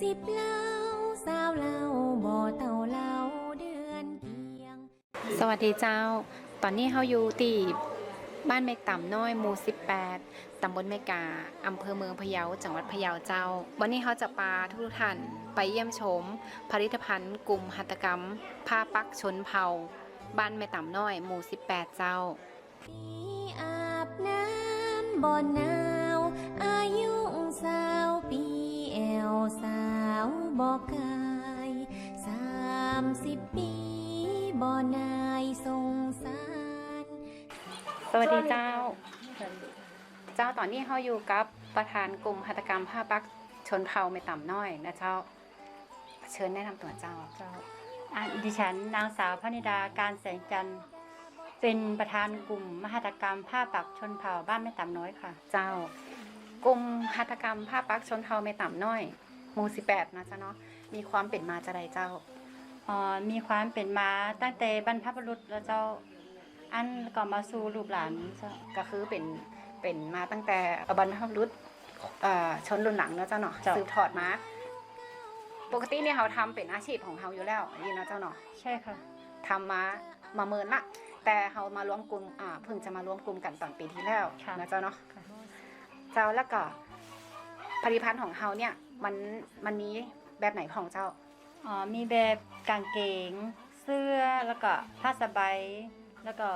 สิบเล่าสาวเล่าบ่เต่าเล่าเดือนเกียง สวัสดีเจ้า ตอนนี้เขาอยู่ที่บ้านเมกต่ำน้อยหมู่18ตำบลเมกาอำเภอเมืองพะเยา จังหวัดพะเยาเจ้า วันนี้เขาจะพาทุกท่านไปเยี่ยมชม ผลิตภัณฑ์กลุ่มหัตถกรรม ผ้าปักชนเผ่าบ้านเมกต่ำน้อยหมู่18 เจ้าปีอาบน้ำบ่หนาาวบ่กายสามสิบปีบ่นายสงสารสวัสดีเจ้า เจ้าตอนนี้เขาอยู่กับประธานกลุ่มหัตถกรรมผ้าปักชนเผ่าเมกต่ำน้อยนะเจ้า เชิญแนะนำตัวเจ้า เจ้าอะดิฉันนางสาวพนิดาการแสงจันทร์เป็นประธานกลุ่มมหัตถกรรมผ้าปักชนเผ่าบ้านแม่ต่ำน้อยค่ะ เจ้ากลุ่มหัตถกรรมผ้าปักชนเผ่าเมต่ำน้อย หมู่สิแปดนะจ๊ะเนาะมีความเป็นมาจะใดเจ้าเอ่อมีความเป็นมาตั้งแต่บรรพบุรุษแล้วเจ้าอันก็มาสู่ลูกหลานเจ้าก็คือเป็นเป็นมาตั้งแต่บรรพบุรุษเอ่อชนรุ่นหลังเนาะเจ้าเนาะสืบทอดมาปกติเนี่ยเขาทำเป็นอาชีพของเขาอยู่แล้วนี่เนาะเจ้าเนาะใช่ค่ะทำมามาเมินละแต่เขามารวมกลุ่มอ่าเพิ่งจะมารวมกลุ่มกันตอนปีที่แล้วค่ะนะเจ้าเนาะค่ะเจ้าแล้วก็ ผลิตภัณฑ์ของเขาเนี่ยมันมันมีแบบไหนของเจ้าอ๋อมีแบบกางเกง เสื้อแล้วก็ผ้าสบายแล้วก็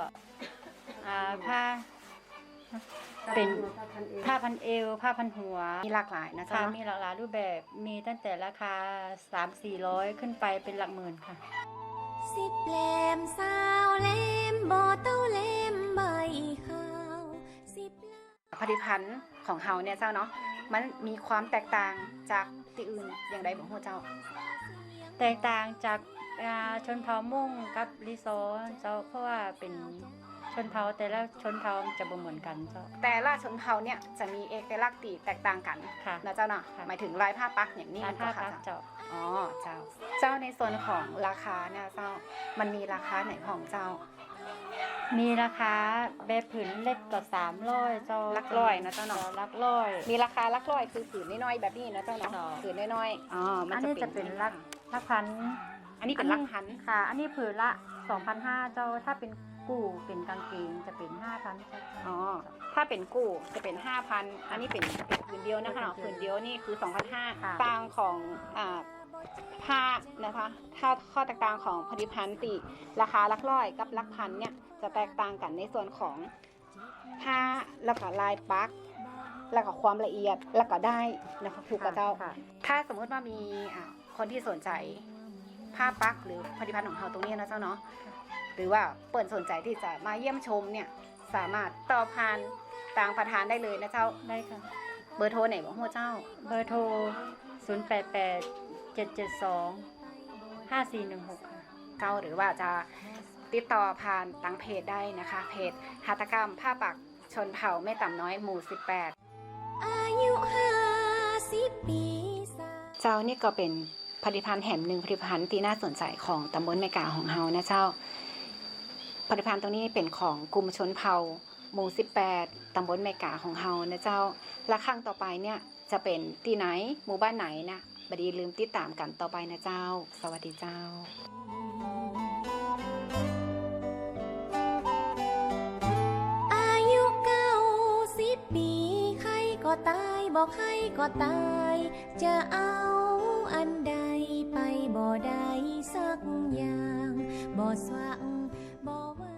อ่าผ้า เป็น ผ้าพันเอว ผ้าพันหัวมีหลากหลายนะเจ้าค่ะเนาะมีหลากหลายรูปแบบมีตั้งแต่ราคา 3 4 0 0 ขึ้นไปเป็นหลักหมื่นค่ะ สิบแหลมสาวแหลมบ่เต้าแหลมใบขาวสิบเล่าผลิตภัณฑ์ของเฮาเนี่ยเจ้าเนาะ มันมีความแตกต่างจากที่อื่นอย่างไรบอกพวกเจ้า แตกต่างจากอ่าชนเผ่ามุ่งกับรีโซร์เจ้าเพราะว่าเป็นชนเผ่าแต่ละชนเผ่าจะบ่เหมือนกันเจ้า แต่ละชนเผ่าเนี่ยจะมีเอกลักษณ์ที่แตกต่างกันค่ะ นะเจ้าเนาะค่ะ หมายถึงลายผ้าปักอย่างนี้ลายมันผ้าก็ค่ะปักเจ้าอ๋อเจ้า เจ้าในส่วนของราคาเนี่ยเจ้า มันมีราคาไหนของเจ้า มีราคาแบบผืนเล็กก็สามร้อยเจ้าหลักร้อยนะเจ้าเนาะหลักร้อย มีราคาลักร้อยคือผืนน้อยๆแบบนี้นะเจ้าเนาะเจ้าผืนน้อยๆอ๋อมันอันจะนี้เป็นจะเป็นลักลักพัน อันนี้เป็นลักพันค่ะ อันนี้ผืนละ2,500เจ้าถ้าเป็นกู่เป็นกางเกงจะเป็น5,000เจ้าอ๋อ ถ้าเป็นกู้จะเป็น5,000อันนี้เป็นเป็นผืนเดียวนะคะเนาะผืนเดียวนี่คือ2,500ต่างของอ่าผ้านะคะ ถ้าข้อแตกต่างของผลิตภัณฑ์ติราคาหลักร้อยกับหลักพันเนี่ย จะแตกต่างกันในส่วนของผ้าแล้วก็ลายปัก แล้วก็ความละเอียดแล้วก็ได้นะคะถูกกับเจ้าค่ะถ้าสมมุติว่ามีอ่าคนที่สนใจผ้าปักหรือผลิตภัณฑ์ของเราตรงนี้นะเจ้าเนาะหรือว่าเปิดสนใจที่จะมาเยี่ยมชมเนี่ยสามารถต่อผ่านต่างประธานได้เลยนะเจ้าได้ค่ะ เบอร์โทรไหนบอกหัวเจ้า เบอร์โทร 0 8 8 7 7 2 5 4 1 6ค่ะเจ้าหรือว่าจะ ติดต่อผ่านทางเพจได้นะคะ เพจหัตถกรรมผ้าปักชนเผ่าไม่ต่ำน้อยหมู่ 18 อายุห้าสิบปีสาวเจ้านี่ก็เป็นผลิตภัณฑ์แหมหนึ่งผลิตภัณฑ์ที่น่าสนใจของตำบลแม่กาของเฮานะเจ้า ผลิตภัณฑ์ตรงนี้เป็นของกลุ่มชนเผ่าหมู่ 18 ตำบลแม่กาของเฮานะเจ้า และครั้งต่อไปเนี่ยจะเป็นที่ไหนหมู่บ้านไหนนะบดีลืมติดตามกันต่อไปนะเจ้า สวัสดีเจ้าอา บอกให้ก็ตาย จะเอาอันใดไปบ่ได้สักอย่างบ่สวัง